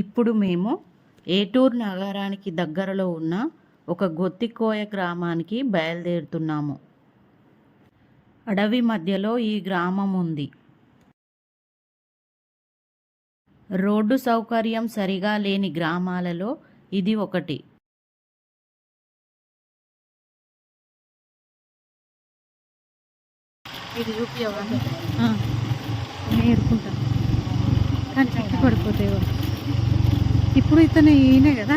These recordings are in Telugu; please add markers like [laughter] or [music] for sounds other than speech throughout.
ఇప్పుడు మేము ఏటూరు నగరానికి దగ్గరలో ఉన్న ఒక గొత్తికోయ గ్రామానికి బయలుదేరుతున్నాము. అడవి మధ్యలో ఈ గ్రామం ఉంది. రోడ్డు సౌకర్యం సరిగా లేని గ్రామాలలో ఇది ఒకటి. ఇది చూపించవా నేర్పుకుంటా కానీ పడిపోతాయి. ఇప్పుడు ఇతను ఈయనే కదా?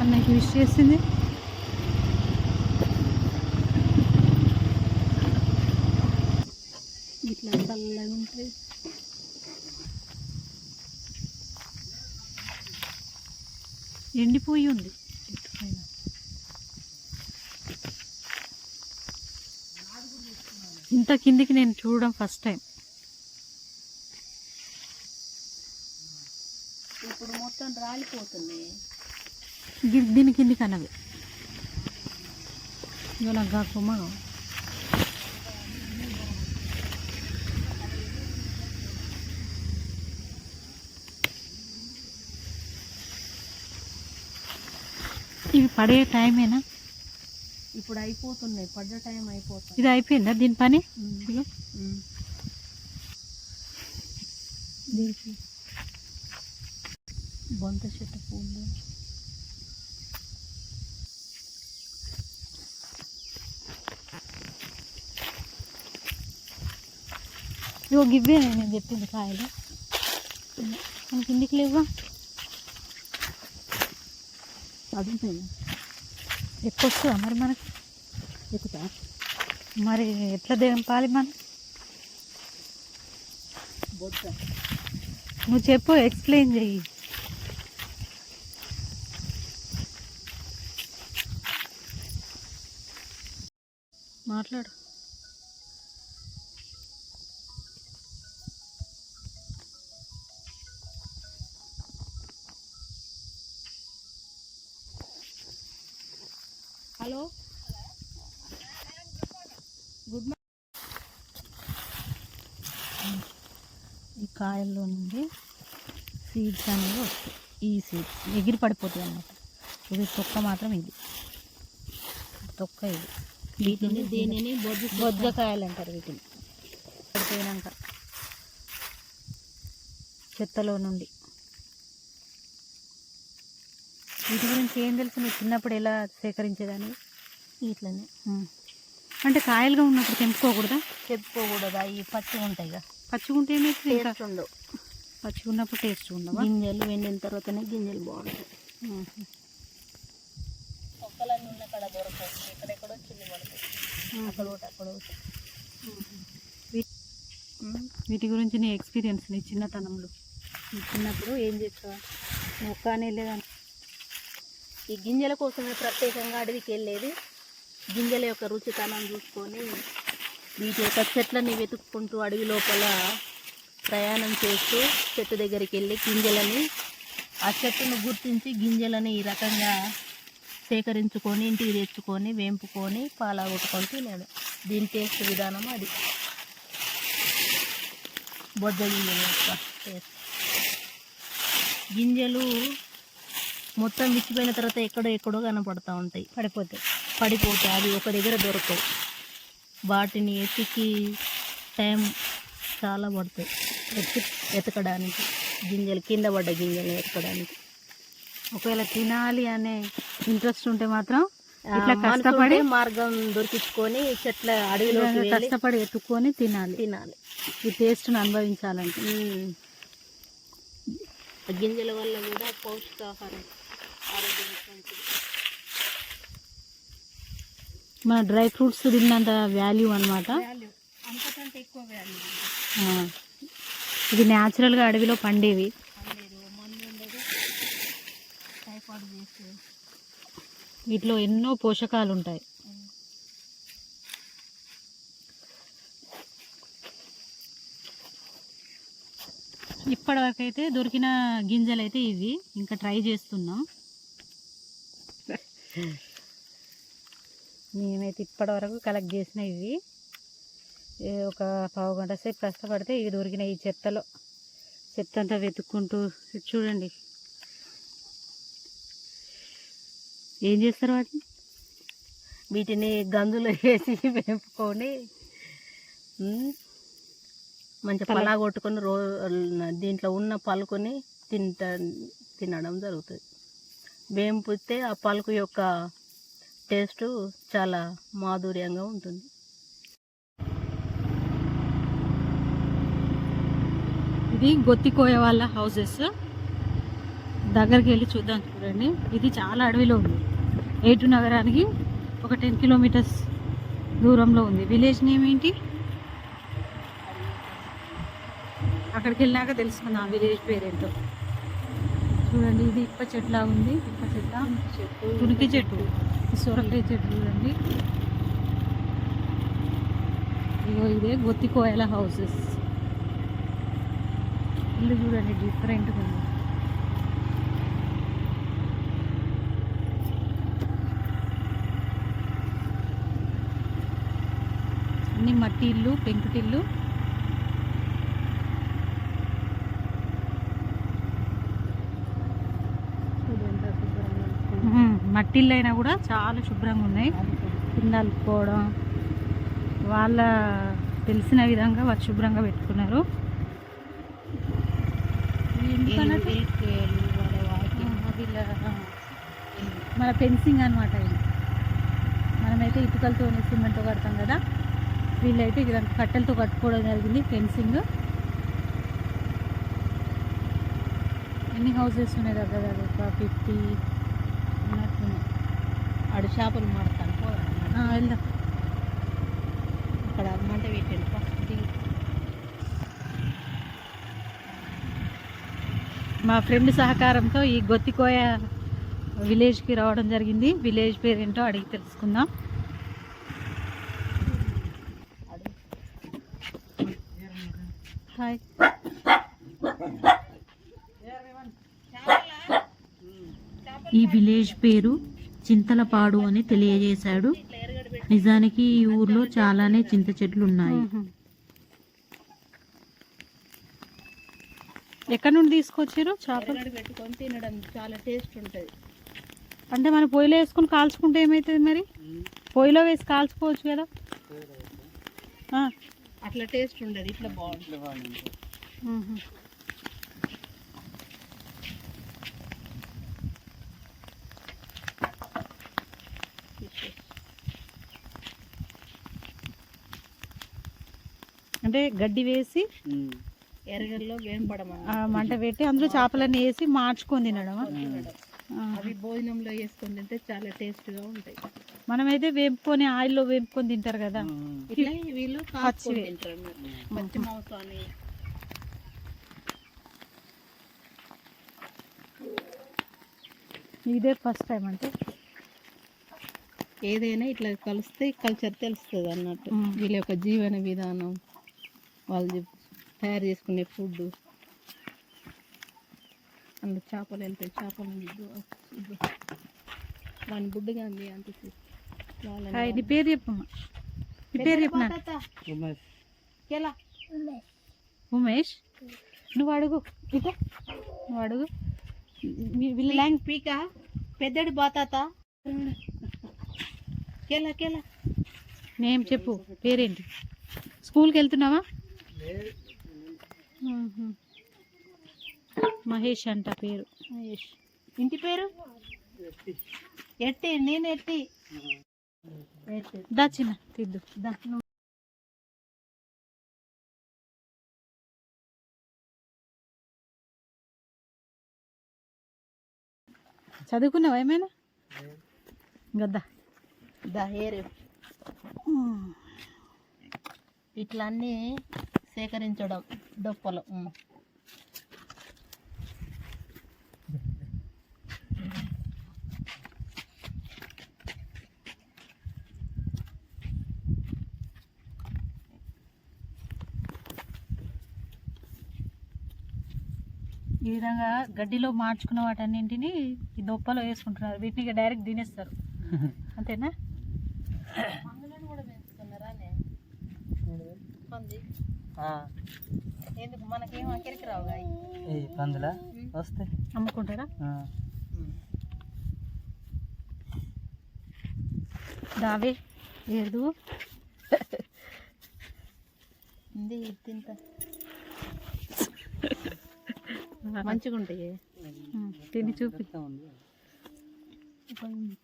అన్నకి విష్ చేసింది. ఇట్లా చల్లగా ఉంటుంది ఎండిపోయి ఉంది. చెట్టు పైన ఇంత కిందికి నేను చూడడం ఫస్ట్ టైం మొత్తం రాలిపోతుంది గి- దీని కిందికి అన్నవి ఇక నాకు కాకుమా ఇవి పడే టైమేనా? ఇప్పుడు అయిపోతున్నాయి పడ్డ టైం అయిపోతుంది. ఇది అయిపోయిందా దీని పని? ఇదిగో. దీనికి బొంత చెట్టు పూలు ఇగో గివ్వే నేను చెప్పింది కాయలు మన కిందికి లేవా అది ఎక్కువ వస్తుందా మరి మనకి ఎక్కుతా మరి ఎట్లా దింపాలి మనం నువ్వు చెప్పు ఎక్స్ప్లెయిన్ చెయ్యి మాట్లాడు. హలో. గుడ్ మార్నింగ్ ఈ కాయల్లో నుండి సీడ్స్ అనేవి వస్తాయి. ఈ సీడ్స్. ఎగిరి పడిపోతాయి అన్నమాట. ఇది తొక్క మాత్రం ఇది. తొక్క ఇది. వీటిని దీనిని బొద్దు బొజ్జకాయలు అంటారు వీటిని. పడిపోయినాక. చెత్తలో నుండి. వీటి గురించి ఏం తెలుసు? నువ్వు చిన్నప్పుడు ఎలా సేకరించేదాన్ని? ఇట్లనే అంటే కాయలుగా ఉన్నప్పుడు తెంపుకోకూడదా? చెప్పుకోకూడదు ఈ పచ్చి ఉంటాయి కదా పచ్చిగా ఉంటే ఏమవుతుంది ఇంకా? టేస్ట్ ఉండవు. పచ్చిగా ఉన్నప్పుడు టేస్ట్ ఉండవా? గింజలు ఎండిన తర్వాతనే గింజలు బాగుంటాయి. మ్మ్. మొక్కలన్నీ ఉన్న కాడ దొరకవు. ఎక్కడెక్కడో చిల్లి పడతాయి. అక్కడ ఒకటి అక్కడ ఒకటి. వీటి గురించి నీ ఎక్స్పీరియన్స్ నీ చిన్నతనంలో. చిన్నప్పుడు ఏం చేస్తావా? మొక్క అనేలేదని ఈ గింజల కోసమే ప్రత్యేకంగా అడవికి వెళ్ళేది. గింజల యొక్క రుచితనం చూసుకొని వీటి యొక్క చెట్లని వెతుక్కుంటూ అడవి లోపల ప్రయాణం చేస్తూ చెట్టు దగ్గరికి వెళ్ళి గింజలని ఆ చెట్టును గుర్తించి గింజలని ఈ రకంగా సేకరించుకొని ఇంటికి తెచ్చుకొని వేంపుకొని పాలగొట్టుకొని తినాడు. దీని టేస్ట్ విధానం అది. బొజ్జ గింజల యొక్క టేస్ట్. గింజలు మొత్తం విచ్చిపోయిన తర్వాత ఎక్కడో ఎక్కడో కనపడతా ఉంటాయి. పడిపోతాయి. పడిపోతాయి అవి ఒక దగ్గర దొరకవు. వాటిని ఎతికి టైం చాలా పడుతుంది ఎత్తి ఎతకడానికి. గింజలు కింద పడ్డ గింజలు ఎతకడానికి. ఒకవేళ తినాలి అనే ఇంట్రెస్ట్ ఉంటే మాత్రం ఇట్లా కష్టపడి మార్గం దొరికించుకొని చెట్ల వెళ్ళి కష్టపడి ఎత్తుకొని తినాలి. తినాలి. ఈ టేస్ట్ను అనుభవించాలంటే. గింజల వల్ల కూడా పౌష్టికాహారం ఆరోగ్యానికి మన డ్రై ఫ్రూట్స్ తిన్నంత వాల్యూ అనమాట ఇది న్యాచురల్గా అడవిలో పండేవి లేదు మందు ఉండదు ఏర్పాటు చేస్తే వీటిలో ఎన్నో పోషకాలు ఉంటాయి ఇప్పటివరకు అయితే దొరికిన గింజలు అయితే ఇవి. ఇంకా ట్రై చేస్తున్నాం. మేమైతే ఇప్పటివరకు కలెక్ట్ చేసిన ఇవి. ఒక పావు గంట సేపు కష్టపడితే ఇవి దొరికినాయి ఈ చెత్తలో. చెత్త అంతా వెతుక్కుంటూ చూడండి. ఏం చేస్తారు వాటిని? వీటిని గందులో వేసి [laughs] వేపుకొని తల- పలా కొట్టుకొని రో దీంట్లో ఉన్న పలుకుని తింట తినడం జరుగుతుంది. వేంపితే ఆ పలుకు యొక్క టేస్ట్ చాలా మాధుర్యంగా ఉంటుంది. ఇది గొత్తికోయ వాళ్ళ హౌసెస్ దగ్గరికి వెళ్ళి చూద్దాం చూడండి. ఇది చాలా అడవిలో ఉంది. ఏటు నగరానికి ఒక టెన్ కిలోమీటర్స్ దూరంలో ఉంది. విలేజ్ నేమ్ ఏంటి? అక్కడికి వెళ్ళాక తెలుసుకుందాం విలేజ్ పేరేంటో. చూడండి ఇది ఇప్ప చెట్లా ఉంది. ఇప్ప చెట్ల చెట్టు తునికి చెట్టు. సొరకాయ చెట్టు చూడండి. ఇగో ఇదే గొత్తికోయల హౌసెస్ ఇల్లు చూడండి డిఫరెంట్గా ఉంది. అన్ని మట్టి ఇల్లు పెంకుటిల్లు ఇల్లు అయినా కూడా చాలా శుభ్రంగా ఉన్నాయి. కింద అలుపుకోవడం వాళ్ళ తెలిసిన విధంగా వాళ్ళు శుభ్రంగా పెట్టుకున్నారు. మన ఫెన్సింగ్ అనమాట ఇది. మనమైతే ఇటుకలతో సిమెంట్తో కడతాం కదా. వీళ్ళైతే ఇదంతా కట్టెలతో కట్టుకోవడం జరిగింది ఫెన్సింగ్ ఎన్ని హౌసెస్ ఉన్నాయి దగ్గర దగ్గర? ఒక ఫిఫ్టీ ఉన్నట్టున్నాయి ఆడు చేపలు మాడతాను పోదాం వెళ్దాం. అక్కడ మంట పెట్టండి ఫస్ట్ దిగి మా ఫ్రెండ్ సహకారంతో ఈ గొత్తికోయ విలేజ్కి రావడం జరిగింది. విలేజ్ పేరు ఏంటో అడిగి తెలుసుకుందాం. హాయ్. ఈ విలేజ్ పేరు చింతలపాడు అని తెలియజేశాడు. నిజానికి ఈ ఊర్లో చాలానే చింత చెట్లు ఉన్నాయి. ఎక్కడి నుండి తీసుకొచ్చారు? చేపలు? పెట్టుకొని తినడం చాలా టేస్ట్ ఉంటుంది. అంటే మనం పొయ్యిలో వేసుకొని కాల్చుకుంటే ఏమవుతుంది మరి? పొయ్యిలో వేసి కాల్చుకోవచ్చు కదా? ఆ, అట్లా టేస్ట్ ఉండదు ఇట్లా బాగుంటుంది. అంటే గడ్డి వేసి ఎరగల్లో వేంపడమన్న ఆ మంట పెట్టి అందులో చేపలన్నీ వేసి మార్చుకొని తినడమా. అవి భోజనంలో వేసుకొని తింటే చాలా టేస్ట్గా ఉంటాయి. మనమైతే వేపుకొని ఆయిల్లో వేపుకొని తింటారు కదా. ఇట్లా వీళ్ళు పచ్చివే. పచ్చి మాంసాన్ని. ఇదే ఫస్ట్ టైం అంటే? ఏదైనా ఇట్లా కలిస్తే కల్చర్ తెలుస్తుంది అన్నట్టు. వీళ్ళ యొక్క జీవన విధానం వాళ్ళు తయారు చేసుకునే ఫుడ్ అందులో చేపలు వెళ్తాయి చేపలు. వాని బుడ్డుగా ఉంది అంత నీ పేరు చెప్పమ్మా. నీ పేరు చెప్పిన? ఎలా? ఉమేష్? నువ్వు అడుగు. ఇక నువ్వు అడుగు. మీ- వీళ్ళ లాంగ్ పీక? పెద్దడి బాతాత కేలా కేలా. నేమ్ చెప్పు పేరేంటి? స్కూల్కి వెళ్తున్నావా. మహేష్ అంట పేరు. మహేష్. ఇంటి పేరు? ఎట్టి నేను ఎట్టి. ఎట్టి. దా చిన్న తిద్దు. దా చదువుకున్నావా ఏమైనా? గద్దా దా. ఏరు ఇట్లా అన్నీ సేకరించడం డొప్పలు. విధంగా గడ్డిలో మార్చుకున్న వాటన్నింటిని ఈ దొప్పలో వేసుకుంటున్నారు. వీటిని డైరెక్ట్ తినేస్తారు. [laughs] అంతేనా? ఎందుకు? మనకేం అక్కడికి రావు గాయ. ఈ పందుల వస్తాయి అమ్ముకుంటారా. దావే ఏడు ఉంది తింత మంచిగా ఉంటాయి తిని చూపి. ఇంకా ఉంది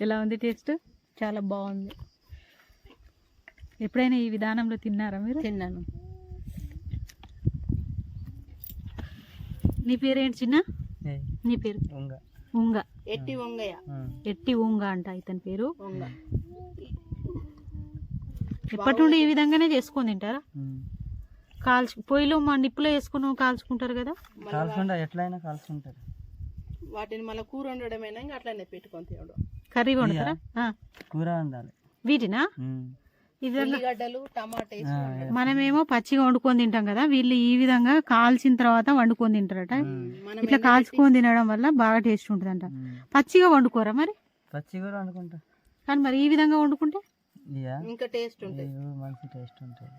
ఎలా ఉంది టేస్ట్? చాలా బాగుంది. ఎప్పుడైనా ఈ విధానంలో తిన్నారా మీరు? తిన్నాను. నీ పేరేంటి చిన్న? నీ. పేరు? ఉంగ. ఉంగ. ఎట్టి ఆ. ఎట్టి ఉంగ అంట ఇతని పేరు. ఎప్పటి నుండి ఈ విధంగానే చేసుకొని తింటారా. కాల్చు పొయ్యిలో మా నిప్పులో వేసుకుని కాల్చుకుంటారు కదా? కాల్చుంటా ఎట్లయినా కాల్చుంటారు వాటిని మళ్ళీ కూర వండడమైనా ఇంకా అట్లనే పెట్టుకొని తినడం. కర్రీ వండుతారా? ఆ. కూర వండాలి. వీటినా? ఉల్లిగడ్డలు టమాటా. మనమేమో పచ్చిగా వండుకొని తింటాం కదా వీళ్ళు ఈ విధంగా కాల్చిన తర్వాత వండుకొని తింటారట. మనం ఇట్లా కాల్చుకొని తినడం వల్ల బాగా టేస్ట్ ఉంటుందంట. పచ్చిగా వండుకోరా మరి? పచ్చి కూర వండుకుంటా. కానీ మరి ఈ విధంగా వండుకుంటే? ఇంకా టేస్ట్ ఉంటుంది. మంచి టేస్ట్ ఉంటుంది.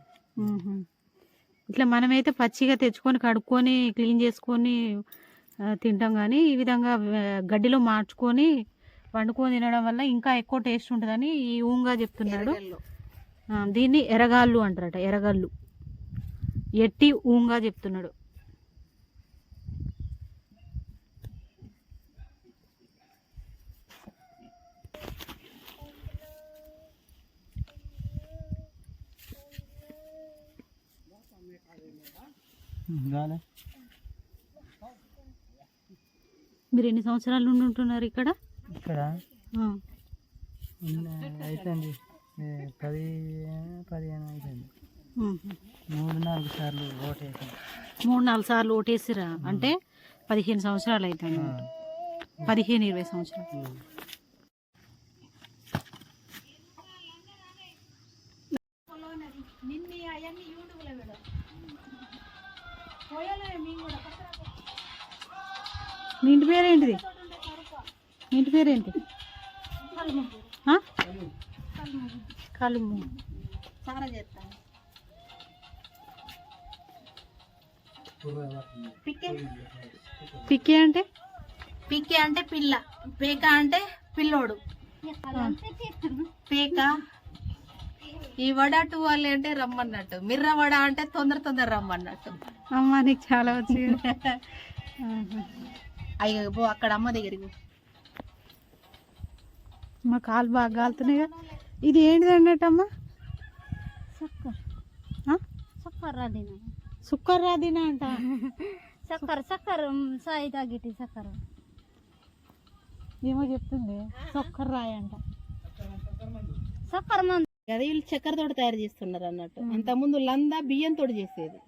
ఇట్లా మనమైతే పచ్చిగా తెచ్చుకొని కడుక్కొని క్లీన్ చేసుకొని తింటాం కానీ ఈ విధంగా గడ్డిలో మార్చుకొని వండుకొని తినడం వల్ల ఇంకా ఎక్కువ టేస్ట్ ఉంటుందని ఈ ఊంగా చెప్తున్నాడు. దీన్ని ఎరగాళ్ళు అంటారట ఎరగళ్ళు. ఎట్టి ఊంగా చెప్తున్నాడు. మీరు ఎన్ని సంవత్సరాల నుండి ఉంటున్నారు ఇక్కడ? ఇక్కడ? అయిపోయింది. పది పదిహేను అయిపోయింది. మూడు నాలుగు సార్లు మూడు నాలుగు సార్లు ఓటేసిరా? అంటే పదిహేను సంవత్సరాలు అవుతుంది పదిహేను ఇరవై సంవత్సరాలు. పేరేంటి? కలుము. పిక్కే అంటే? పిక్కి అంటే పిల్ల. పేక అంటే పిల్లోడు. పేక. ఈ వడ టూ వాళ్ళు అంటే రమ్మన్నట్టు. మిర్ర వడ అంటే తొందర తొందర రమ్మన్నట్టు. అమ్మ నీకు చాలా వచ్చి [laughs] అయ్యో పో అక్కడ అమ్మ దగ్గరికి. మా కాలు బాగా కాలుతున్నాయిగా ఇది ఏంటిది అన్నట్టు అమ్మ ఆ? సక్కర్ రాదిన. సుక్కర్ రాదినా అంట. సక్కర్ సక్కర్ సాయి తాగిటి సక్కర్. ఏమో చెప్తుంది. సొక్కర్ రాయి అంట. సక్కర్ మంది. అదే వీళ్ళు చక్కెర తోటి తయారు చేస్తున్నారు అన్నట్టు. అంత ముందు లందా బియ్యం తోటి చేసేది.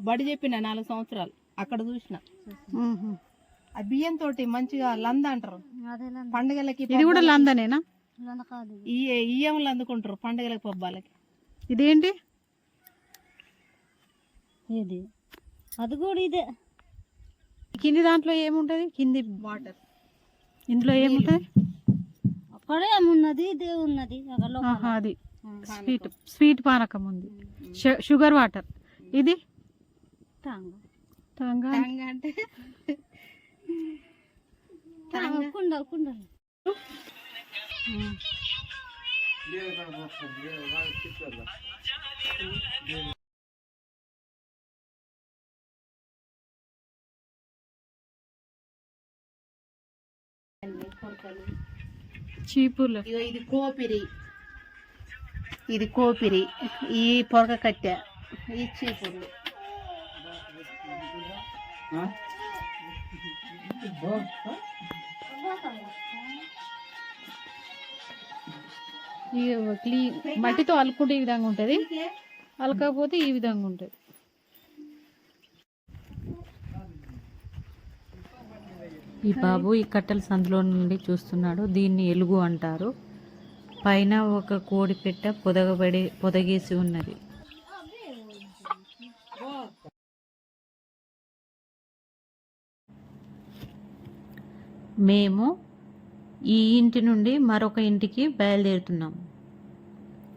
బడి చెప్పిన నాలుగు సంవత్సరాలు. అక్కడ చూసిన. ఆ బియ్యం తోటి మంచిగా లంద అంటారు. పండుగలకి ఇది కూడా లందనేనా? లంద కాదు ఈ ఇయ్యంలు అందుకుంటారు పండుగలకి పబ్బాలకి. ఇదేంటి? ఇది. అది కూడా ఇదే. కింది దాంట్లో ఏముంటది? కింది వాటర్. ఇందులో ఏముంటది? అక్కడే ఏమున్నది? ఇదే ఉన్నది. అక్కడ లోపల. ఆహా అది. స్వీట్ స్వీట్ పానకం ఉంది. Sugar water. ఇది? టాంగ్. తంగా టాంగ్ అంటే టాంగ్ కుండ కుండ. చీపుర్లు. ఇగో ఇది కోపిరి. ఇది కోపిరి. ఈ పొరక కట్టె. ఈ చీపురు క్లీన్ మట్టితో అలుకుంటే ఈ విధంగా ఉంటది. అలకపోతే ఈ విధంగా ఉంటది. ఈ బాబు ఈ కట్టెల సందులో నుండి చూస్తున్నాడు. దీన్ని ఎలుగు అంటారు. పైన ఒక కోడి పెట్ట పొదగబడి పొదగేసి ఉన్నది. మేము ఈ ఇంటి నుండి మరొక ఇంటికి బయలుదేరుతున్నాం.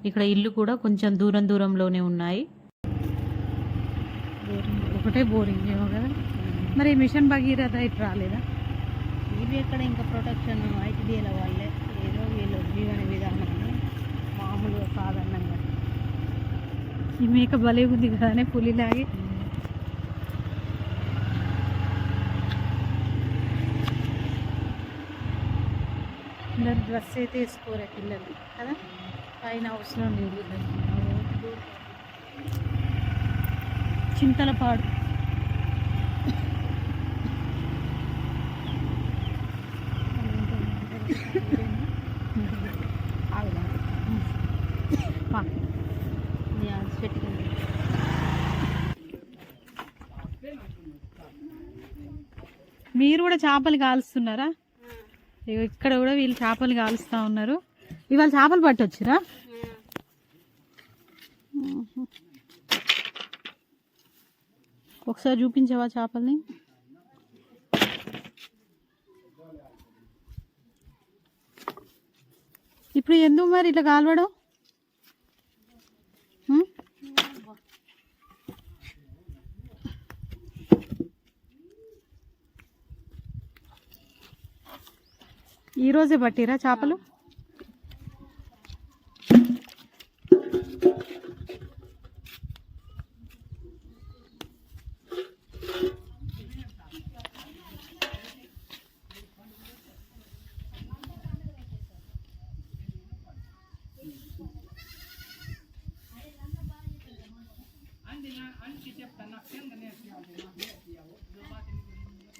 ఇక్కడ ఇల్లు కూడా కొంచెం దూరం దూరంలోనే ఉన్నాయి. బోరింగ్ ఒకటే బోరింగ్ ఏమో కదా. మరి మిషన్ భగీరథ ఇటు రాలేదా? ఇవి ఎక్కడ ఇంకా ప్రొటెక్షన్ ఐటీడీల వాళ్ళే. ఏదో వీళ్ళు జీవన విధానాన్ని మామూలుగా సాధారణంగా. ఈ మేక భలే ఉంది కదానే పులిలాగే. అందరు డ్రెస్ అయితే వేసుకోరే పిల్లలు కదా? పైన అవసరం లేదు చింతల పాడు మీరు కూడా చేపలు కాలుస్తున్నారా? ఇక్కడ కూడా వీళ్ళు చేపలు కాలుస్తూ ఉన్నారు. ఇవాళ చేపలు పట్టొచ్చురా? ఒకసారి చూపించవా చేపల్ని? ఇప్పుడు ఎందుకు మరి ఇట్లా కాలవడం? ఈరోజే పట్టిరా చేపలు?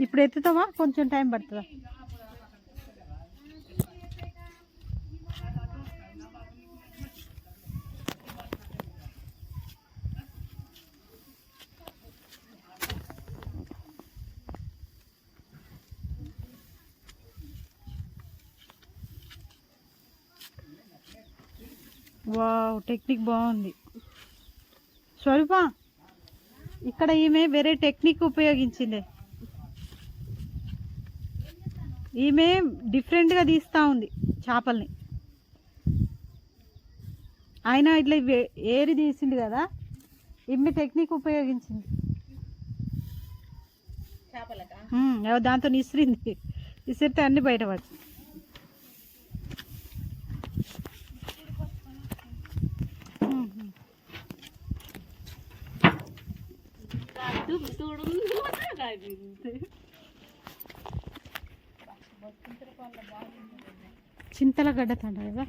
ఇప్పుడు ఎత్తుతావా? కొంచెం టైం పడుతుందా? వావ్ టెక్నిక్ బాగుంది. స్వరూప ఇక్కడ ఈమె వేరే టెక్నిక్ ఉపయోగించింది. ఈమె డిఫరెంట్గా తీస్తూ ఉంది చేపల్ని. ఆయన ఇట్లా ఏరి తీసింది కదా ఈమె టెక్నిక్ ఉపయోగించింది. దాంతో ఇసిరింది ఇసిరితే [laughs] అన్ని బయటపడి చింతల గడ్డ తండ కదా?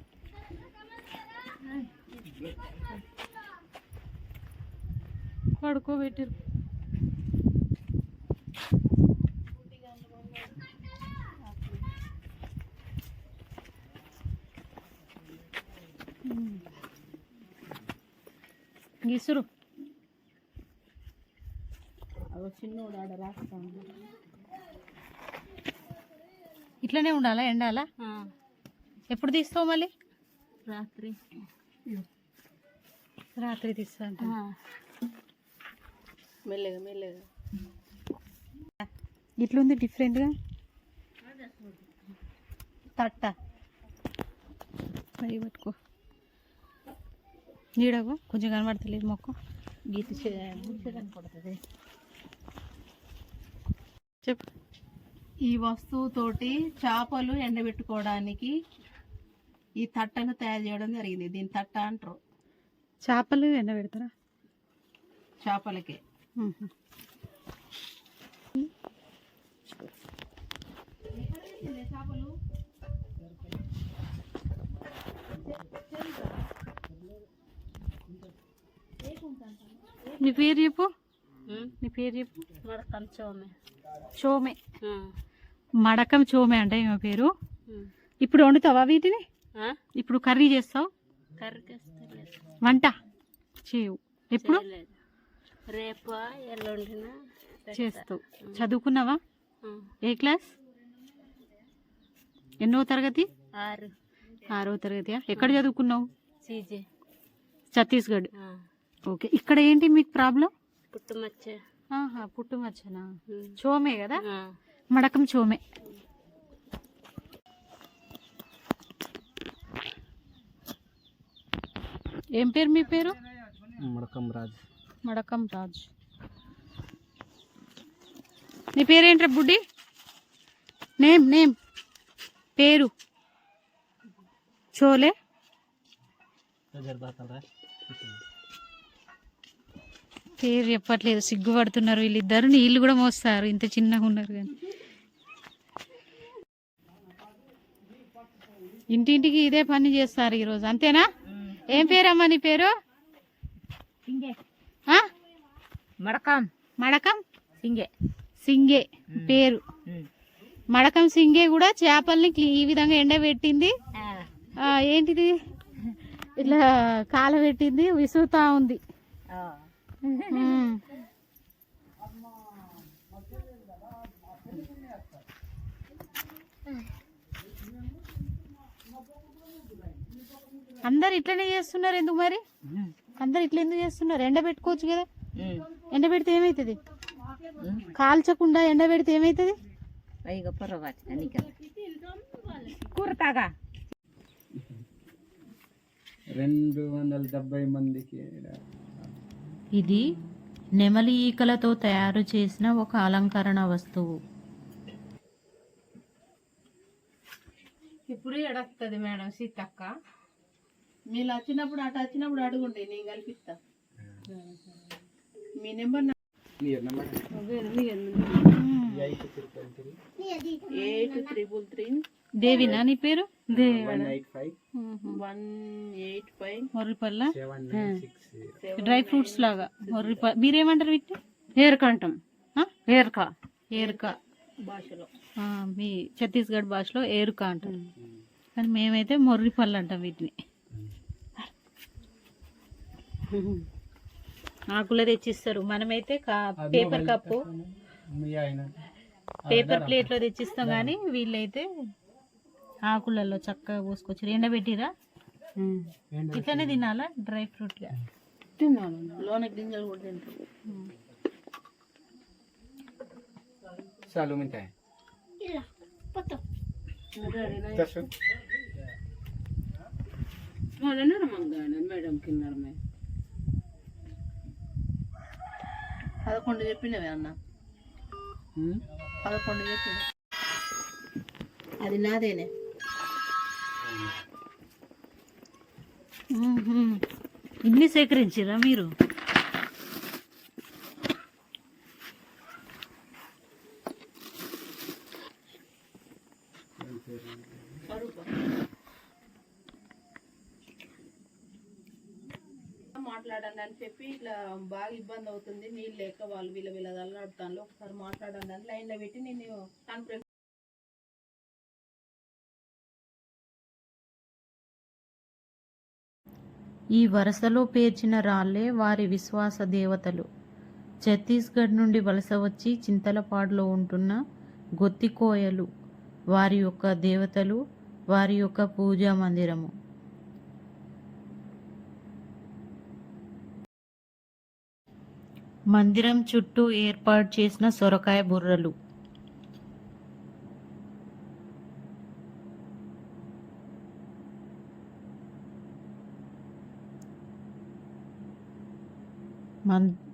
పడుకోబెట్టారు. గిసురు. చిన్నోడు ఆడ రాస్తా. ఇట్లనే ఉండాలా ఎండాలా? ఎప్పుడు తీస్తావు మళ్ళీ? రాత్రి. రాత్రి తీస్తా. మెల్లగా మెల్లగా. ఇట్లుంది డిఫరెంట్గా? తట్ట. అవి పట్టుకో. నీడగో కొంచెం కనబడతలేదు మొక్క. గీత కనపడుతుంది చెప్పు. ఈ వస్తువుతోటి చేపలు ఎండబెట్టుకోవడానికి ఈ తట్టను తయారు చేయడం జరిగింది. దీని తట్ట అంటారు. చేపలు ఎండబెడతారా? చేపలకే. నీ పేరు చెప్పు. నీ పేరు చెప్పు. మడకం చోమే. చోమే. మడకం చోమే అంటే ఈమె పేరు? ఇప్పుడు వండుతావా వీటిని? ఇప్పుడు కర్రీ చేస్తావు? కర్రీకేస్తలేదు వంట చేయవు. ఎప్పుడు? రేపు ఎల్లుండిన చేస్తావు. చదువుకున్నావా? ఏ క్లాస్? ఎన్నో తరగతి? ఆరు. ఆరో తరగతియా? ఎక్కడ చదువుకున్నావు? సీజే. ఛత్తీస్గఢ్. ఓకే. ఇక్కడ ఏంటి మీకు ప్రాబ్లం? పుట్టుమచ్చ. పుట్టుమచ్చనా? చోమే కదా? మడకం చోమే. ఏం పేరు మీ పేరు? మడకం రాజు. మడకం రాజు. నీ పేరేంట్రా బుడ్డి? Name name. పేరు. చోలే? పేరు చెప్పట్లేదు సిగ్గుపడుతున్నారు వీళ్ళిద్దరు. నీళ్ళు కూడా మోస్తారు ఇంత చిన్నగా ఉన్నారు కానీ. ఇంటింటికి ఇదే పని చేస్తారు ఈరోజు అంతేనా? ఏం పేరమ్మా నీ పేరు? మడకం. మడకం? సింగే. సింగే పేరు. మడకం సింగే కూడా చేపల్ని ఈ విధంగా ఎండబెట్టింది. ఏంటిది? ఇట్లా కాలబెట్టింది విసుగుతా ఉంది. అందరు ఇట్లనే చేస్తున్నారు ఎందుకు మరి? అందరు ఇట్లా ఎందుకు చేస్తున్నారు? ఎండ పెట్టుకోవచ్చు కదా. ఎండ పెడితే ఏమవుతుంది కాల్చకుండా ఎండ పెడితే ఏమవుతుంది పైగా పొరపాటు కూరతాగా రెండు వందల డెబ్బై మందికి ఇది నెమలి ఈకలతో తయారు చేసిన ఒక అలంకరణ వస్తువు. ఇప్పుడు ఎడస్తుంది మేడం సీతక్క. మీరు వచ్చినప్పుడు అటు వచ్చినప్పుడు అడుగుండి నేను కల్పిస్తా. మీ నెంబర్ ఎయిట్ త్రిబుల్ త్రీ? దేవినా నీ పేరు? డ్రై ఫ్రూట్స్ లాగా. మొర్రిపల్ల మీరేమంటారు వీటిని? ఏరకంటాం ఏరక. ఏరుక. భాషలో. ఆ, మీ ఛత్తీస్గఢ్ భాషలో ఏరుక అంటారు. కానీ మేమైతే మొర్రిపళ్ళు అంటాం వీటిని. ఆకులే తెచ్చిస్తారు. మనమైతే కా- పేపర్ కప్పు. మీ ఆయన. పేపర్ ప్లేట్లో తెచ్చిస్తాం కానీ వీళ్ళైతే ఆకులలో చక్కగా పోసుకొచ్చారు. ఎండబెట్టిరా? ఇట్లనే తినాలా? డ్రై ఫ్రూట్గా? తిన్నాను. లోన గింజలు కూడా తింటారు. చాలు మింటాయి మేడం కింద పదకొండు చెప్పినవే అన్న. పదకొండు చెప్పిన. అది నాదేనే. ఇన్ని సేకరించిరా మీరు? మాట్లాడండి అని చెప్పి ఇట్లా బాగా ఇబ్బంది అవుతుంది నీళ్ళు లేక వాళ్ళు వీళ్ళ వీళ్ళ నడుపుతాను ఒకసారి మాట్లాడండి అని లైన్లో పెట్టి నేను కాన్ఫరెన్స్ ఈ వరుసలో పేర్చిన రాళ్ళే వారి విశ్వాస దేవతలు. ఛత్తీస్గఢ్ నుండి వలస వచ్చి చింతలపాడులో ఉంటున్న గొత్తికోయలు వారి యొక్క దేవతలు వారి యొక్క పూజా మందిరము. మందిరం చుట్టూ ఏర్పాటు చేసిన సొరకాయ బుర్రలు.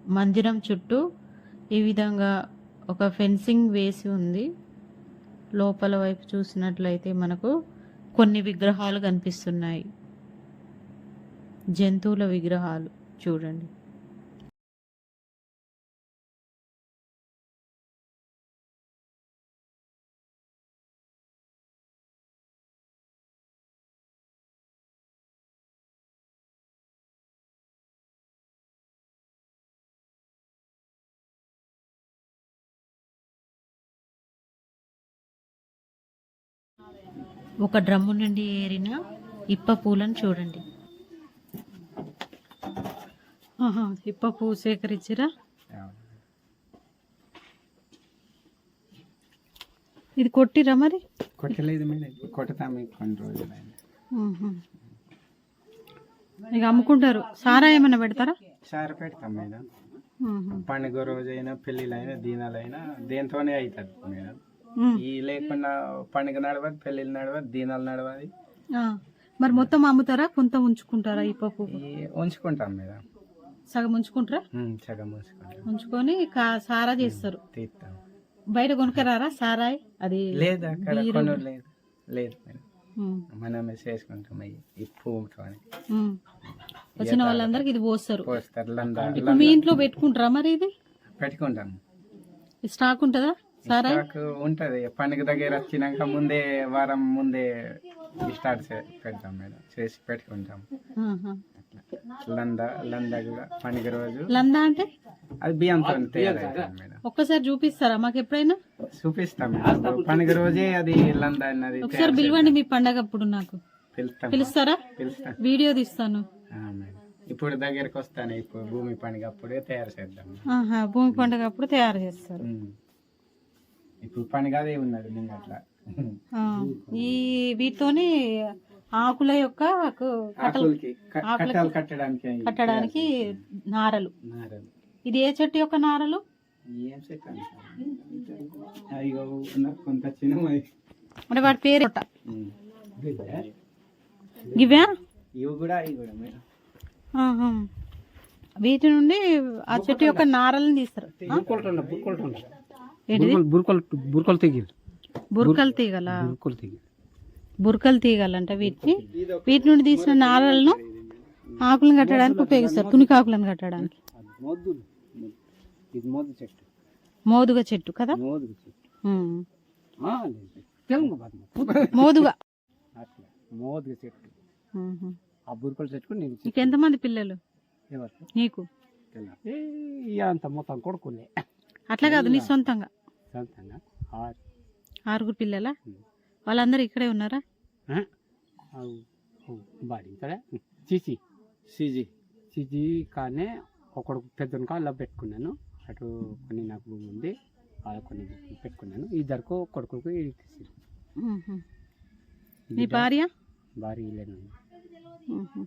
మందిరం చుట్టూ ఈ విధంగా ఒక ఫెన్సింగ్ వేసి ఉంది. లోపల వైపు చూసినట్లయితే మనకు కొన్ని విగ్రహాలు కనిపిస్తున్నాయి. జంతువుల విగ్రహాలు చూడండి. ఒక డ్రమ్ము నుండి ఏరిన ఇప్ప పూలను చూడండి. ఇప్ప పువ్వు సేకరించిరా? ఇది కొట్టిరా మరి? కొట్టలేదు కొన్ని రోజులు. ఇక అమ్ముకుంటారు. సారా ఏమైనా పెడతారా? సార్ పెడతాం మేడం. పండుగ రోజైనా పెళ్ళిళ్ళైనా దీనాలైనా దేంతోనే అవుతుంది మేడం. ఈ లేకుండా పండుగ నడవదు పెళ్ళిళ్ళు నడవదు దీనాలు నడవదు. మరి మొత్తం అమ్ముతారా? కొంత ఉంచుకుంటారా ఈ పప్పు? ఉంచుకుంటాం మేడం. సగం ఉంచుకుంటారా? సగం ఉంచుకుంటాం. ఉంచుకొని సారా చేస్తారు. తీస్తాం. బయట కొనుక్కరారా సారాయ్? అది లేదు అక్కడ లేదు లేదు మేడం. మనమే చేసుకుంటాం ఈ పువ్వుతో. వచ్చిన వాళ్ళందరికి ఇది పోస్తారు. పోస్తారు మీ ఇంట్లో పెట్టుకుంటారా మరి ఇది? పెట్టుకుంటాం. స్టాక్ ఉంటుందా? స్టాక్ ఉంటది. పండుగ దగ్గర వచ్చినాక ముందే వారం ముందే స్టార్ట్ చే- పెడతాం మేడం. చేసి పెట్టుకుంటాం. లంద లంద కూడా పండుగ రోజు. లందా అంటే? అది బియ్యంతో మేడం. ఒక్కసారి చూపిస్తారా మాకు ఎప్పుడైనా? చూపిస్తాం మేడం. పండుగ రోజే అది లంద అన్నది ఒకసారి పిలవండి మీ పండగ అప్పుడు నాకు. పిలుస్తాం. పిలుస్తారా? పిలుస్తాం. వీడియో తీస్తాను. ఇప్పుడు దగ్గరకు వస్తాను. ఇప్పుడు భూమి పండుగ అప్పుడే తయారు చేద్దాం. భూమి పండుగ అప్పుడు తయారు చేస్తారు. ఇప్పుడు పండుగ అదే ఉన్నది నిన్న అట్లా. ఈ వీటితోని ఆకుల యొక్క కట్టలు కట్టడానికి కట్టడానికి నారలు. నారలు. ఇది ఏ చెట్టు యొక్క నారలు? ఏం చెట్టు అంటారు? అయ్యో ఉన్న- కొంత చిన్న అంటే వాటి పేరు. ఇవే కూడా. వీటి నుండి ఆ చెట్టు యొక్క నారలను తీస్తారు. బుర్కలు బుర్కలు తెగి బురకలు తీగల? బుర్కలు తెగి బురకలు తీగలంట వీటిని. వీటి నుండి తీసిన నారలను ఆకులను కట్టడానికి ఉపయోగిస్తారు కట్టడానికి ఇది మోదు చెట్టు మోదుగ చెట్టు కదా? మోదుగ అట్లా మోదు చెట్టు. ఆ బుర్కల చెట్టు. నేను నీకు? ఎంతమంది పిల్లలు. నీకు అంత మొత్తం కొడుకులే అట్లా కాదు నీ సొంతంగా. సొంతంగా? ఆరు. ఆరుగురు పిల్లలా? వాళ్ళందరూ ఇక్కడే ఉన్నారా? ఆ? అవు అవు, బాడీ ఇక్కడ చీచి. సిజీ కానీ ఒకడు పెద్ద అలా పెట్టుకున్నాను. అటు కొన్ని నాకు భూమి ఉంది వాళ్ళ కొన్ని పెట్టుకున్నాను. ఇద్దరికి కొడుకులకు ఉహు. నీ భార్య? భారీ ఇల్లు ఉహు.